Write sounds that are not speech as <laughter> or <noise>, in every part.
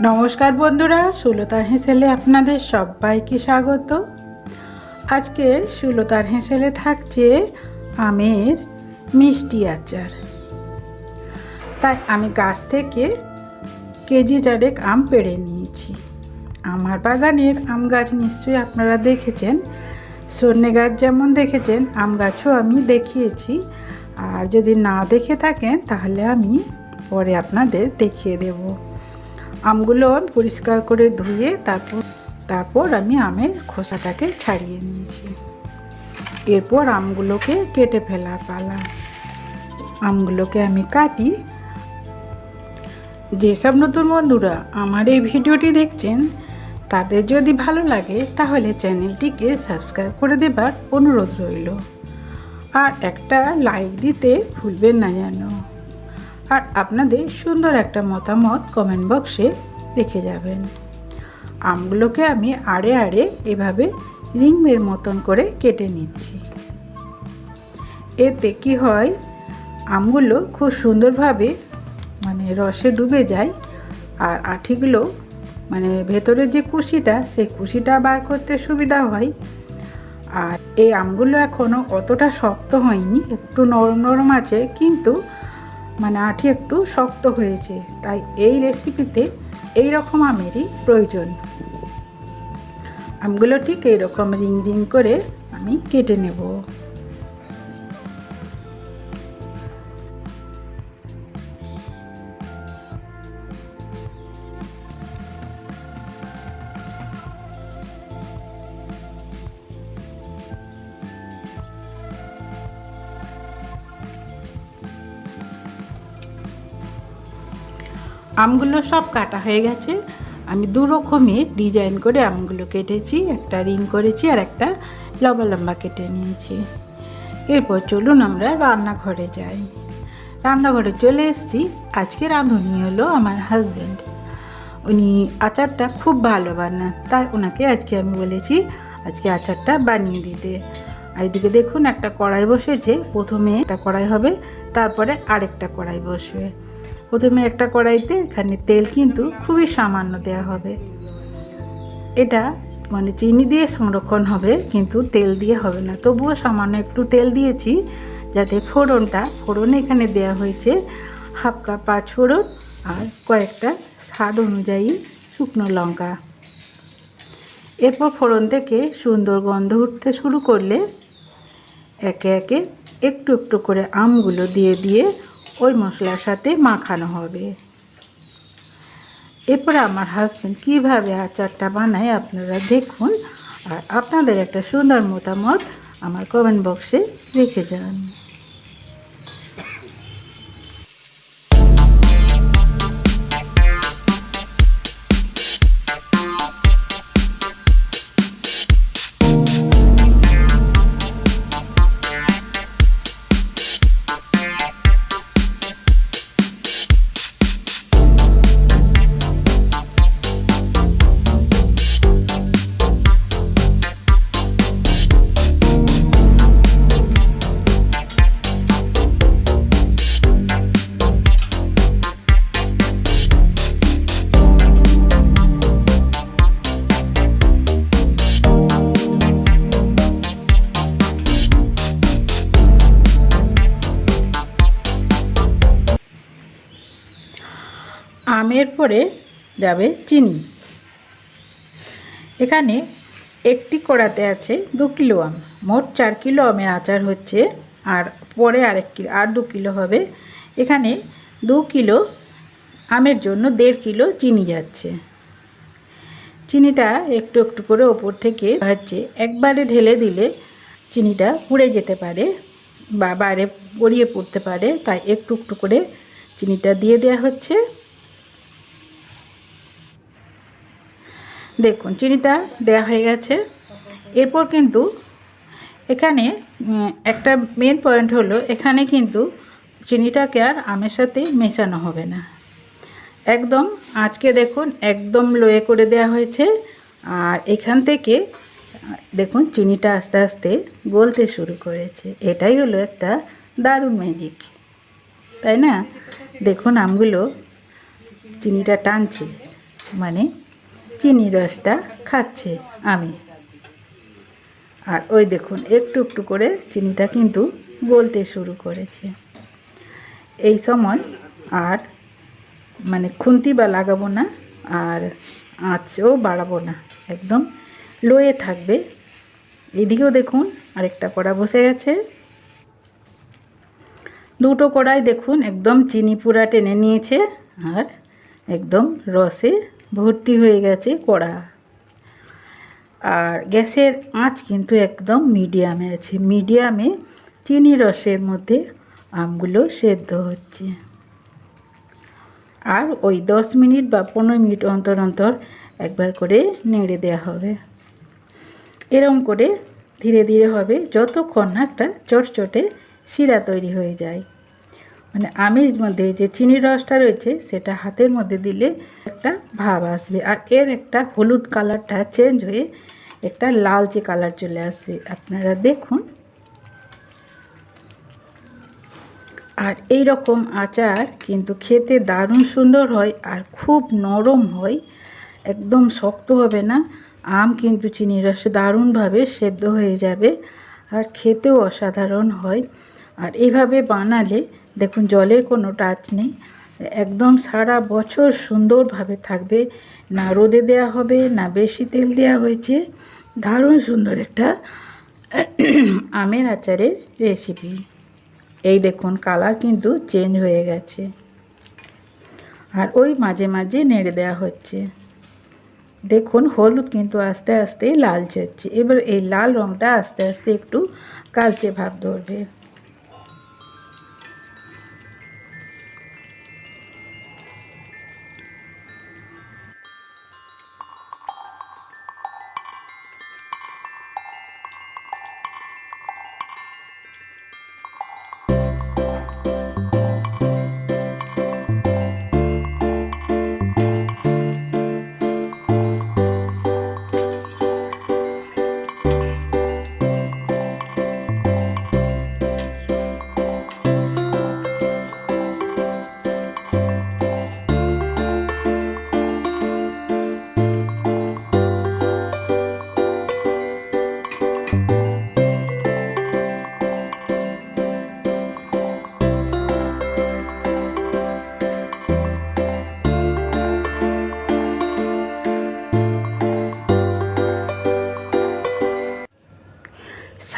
নমস্কার বন্ধুরা সুলতার হেঁসেলে আপনাদের সবাইকে স্বাগত। আজকে সুলতার হেসেলে থাকছে আমের মিষ্টি আচার। তাই আমি গাছ থেকে কেজি চারেক আম পেড়ে নিয়েছি। আমার বাগানের আম গাছ নিশ্চয়ই আপনারা দেখেছেন। সন্নে গাছ যেমন দেখেছেন, আম গাছও আমি দেখিয়েছি। আর যদি না দেখে থাকেন, তাহলে আমি পরে আপনাদের দেখিয়ে দেবো। আমগুলো পরিষ্কার করে ধুয়ে তারপর তারপর আমি আমের খোসাটাকে ছাড়িয়ে নিয়েছি। এরপর আমগুলোকে কেটে ফেলার পালা। আমগুলোকে আমি কাটি। যেসব নতুন বন্ধুরা আমার এই ভিডিওটি দেখছেন, তাদের যদি ভালো লাগে, তাহলে চ্যানেলটিকে সাবস্ক্রাইব করে দেবার অনুরোধ রইল। আর একটা লাইক দিতে ভুলবেন না যেন। আর আপনাদের সুন্দর একটা মতামত কমেন্ট বক্সে রেখে যাবেন। আমগুলোকে আমি আড়ে আড়ে এভাবে রিংমের মতন করে কেটে নিচ্ছি। এতে কি হয়, আমগুলো খুব সুন্দরভাবে মানে রসে ডুবে যায় আর আঠিগুলো মানে ভেতরের যে কুশিটা, সেই কুশিটা বার করতে সুবিধা হয়। আর এই আমগুলো এখনও অতটা শক্ত হয়নি, একটু নরম নরম আছে, কিন্তু মানে আঠি একটু শক্ত হয়েছে। তাই এই রেসিপিতে এই রকম আমেরই প্রয়োজন। আমগুলো ঠিক এইরকম রিং রিং করে আমি কেটে নেব। আমগুলো সব কাটা হয়ে গেছে। আমি দু ডিজাইন করে আমগুলো কেটেছি, একটা রিং করেছি আর একটা লম্বা লম্বা কেটে নিয়েছি। এরপর চলুন আমরা রান্নাঘরে যাই। রান্নাঘরে চলে এসেছি। আজকে রাঁধুনি হলো আমার হাজব্যান্ড উনি আচারটা খুব ভালো বানান, তাই ওনাকে আজকে আমি বলেছি, আজকে আচারটা বানিয়ে দিতে। আর এদিকে দেখুন একটা কড়াই বসেছে, প্রথমে একটা কড়াই হবে, তারপরে আরেকটা কড়াই বসবে। প্রথমে একটা কড়াইতে এখানে তেল কিন্তু খুবই সামান্য দেওয়া হবে। এটা মানে চিনি দিয়ে সংরক্ষণ হবে, কিন্তু তেল দিয়ে হবে না। তবুও সামান্য একটু তেল দিয়েছি, যাতে ফোড়নটা, ফোড়ন এখানে দেওয়া হয়েছে হাফ কাপ পাঁচ ফোড়ন আর কয়েকটা স্বাদ অনুযায়ী শুকনো লঙ্কা। এরপর ফোড়ন থেকে সুন্দর গন্ধ উঠতে শুরু করলে একে একে একটু একটু করে আমগুলো দিয়ে দিয়ে ওই মশলার সাথে মাখানো হবে। এরপরে আমার হাজব্যান্ড কীভাবে আচারটা বানায় আপনারা দেখুন। আর আপনাদের একটা সুন্দর মতামত আমার কমেন্ট বক্সে রেখে যান। আমের পরে যাবে চিনি। এখানে একটি কড়াতে আছে দু কিলো আম। মোট চার কিলো আমের আচার হচ্ছে আর পরে আরেক কিলো, আর দু কিলো হবে। এখানে দু কিলো আমের জন্য দেড় কিলো চিনি যাচ্ছে। চিনিটা একটু একটু করে ওপর থেকে হচ্ছে, একবারে ঢেলে দিলে চিনিটা পুড়ে যেতে পারে বা বাইরে গড়িয়ে পড়তে পারে, তাই একটু একটু করে চিনিটা দিয়ে দেওয়া হচ্ছে। দেখুন, চিনিটা দেওয়া হয়ে গেছে। এরপর কিন্তু এখানে একটা মেন পয়েন্ট হলো, এখানে কিন্তু চিনিটাকে আর আমের সাথে মেশানো হবে না। একদম, আজকে দেখুন, একদম লোয়ে করে দেওয়া হয়েছে। আর এখান থেকে, দেখুন, চিনিটা আস্তে আস্তে গলতে শুরু করেছে। এটাই হলো একটা দারুণ ম্যাজিক তাই না? দেখুন, আমগুলো চিনিটা টানছে মানে চিনি রসটা খাচ্ছে আমি। আর ওই দেখুন, একটু একটু করে চিনিটা কিন্তু গলতে শুরু করেছে। এই সময় আর মানে খুন্তি বা লাগাবো না, আর আঁচও বাড়াবো না। একদম লোয়ে থাকবে। এদিকেও দেখুন, আরেকটা কড়া বসে গেছে। দুটো কড়াই দেখুন, একদম চিনি পুরা টেনে নিয়েছে, আর একদম রসে ভর্তি হয়ে গেছে কড়া। আর গ্যাসের আঁচ কিন্তু একদম মিডিয়ামে আছে। মিডিয়ামে চিনি রসের মধ্যে আমগুলো সেদ্ধ হচ্ছে। আর ওই দশ মিনিট বা পনেরো মিনিট অন্তর অন্তর একবার করে নেড়ে দেওয়া হবে। এরম করে ধীরে ধীরে হবে, যতক্ষণ একটা চটচটে শিরা তৈরি হয়ে যায়। মানে আমের মধ্যে যে চিনির রসটা রয়েছে, সেটা হাতের মধ্যে দিলে একটা ভাব আসবে। আর এর একটা হলুদ কালারটা চেঞ্জ হয়ে একটা লালচে কালার চলে আসবে। আপনারা দেখুন। আর এই রকম আচার কিন্তু খেতে দারুণ সুন্দর হয় আর খুব নরম হয়। একদম শক্ত হবে না। আম কিন্তু চিনির রসে দারুণভাবে সেদ্ধ হয়ে যাবে আর খেতেও অসাধারণ হয়। আর এভাবে বানালে দেখুন, জলের কোনো টাচ নেই। একদম সারা বছর সুন্দরভাবে থাকবে। না রোদে দেওয়া হবে, না বেশি তেল দেওয়া হয়েছে। দারুণ সুন্দর একটা <clears throat> আমের আচারের রেসিপি এই দেখুন কালার কিন্তু চেঞ্জ হয়ে গেছে। আর ওই মাঝে মাঝে নেড়ে দেওয়া হচ্ছে। দেখুন, হলুদ কিন্তু আস্তে আস্তে লালচে হচ্ছে। এবার এই লাল রঙটা আস্তে আস্তে একটু কালচে ভাব ধরবে।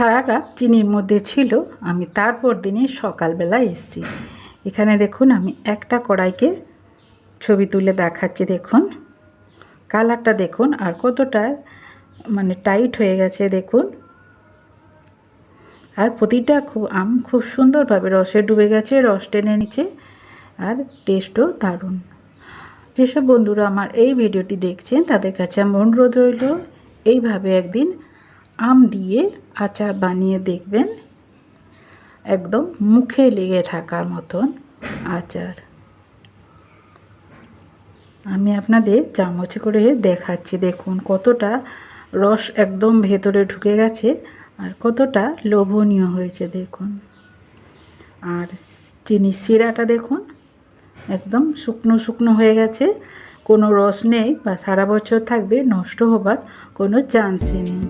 সারা রাত চিনির মধ্যে ছিল, আমি তারপর দিনে সকালবেলা এসেছি। এখানে দেখুন, আমি একটা কড়াইকে ছবি তুলে দেখাচ্ছি, দেখুন। কালারটা দেখুন, আর কতটা মানে টাইট হয়ে গেছে, দেখুন। আর প্রতিটা খুব, আম খুব সুন্দরভাবে রসে ডুবে গেছে, রস টেনে নিচ্ছে, আর টেস্টও দারুণ। যেসব বন্ধুরা আমার এই ভিডিওটি দেখছেন, তাদের কাছে আমার অনুরোধ রইল, এইভাবে একদিন আম দিয়ে আচার বানিয়ে দেখবেন, একদম মুখে লেগে থাকার মতন আচার। আমি আপনাদের চামচে করে দেখাচ্ছি, দেখুন কতটা রস একদম ভেতরে ঢুকে গেছে আর কতটা লোভনীয় হয়েছে, দেখুন। আর চিনি শিরাটা দেখুন, একদম শুকনো শুকনো হয়ে গেছে, কোনো রস নেই বা সারা বছর থাকবে নষ্ট হবার কোনো চান্সই নেই।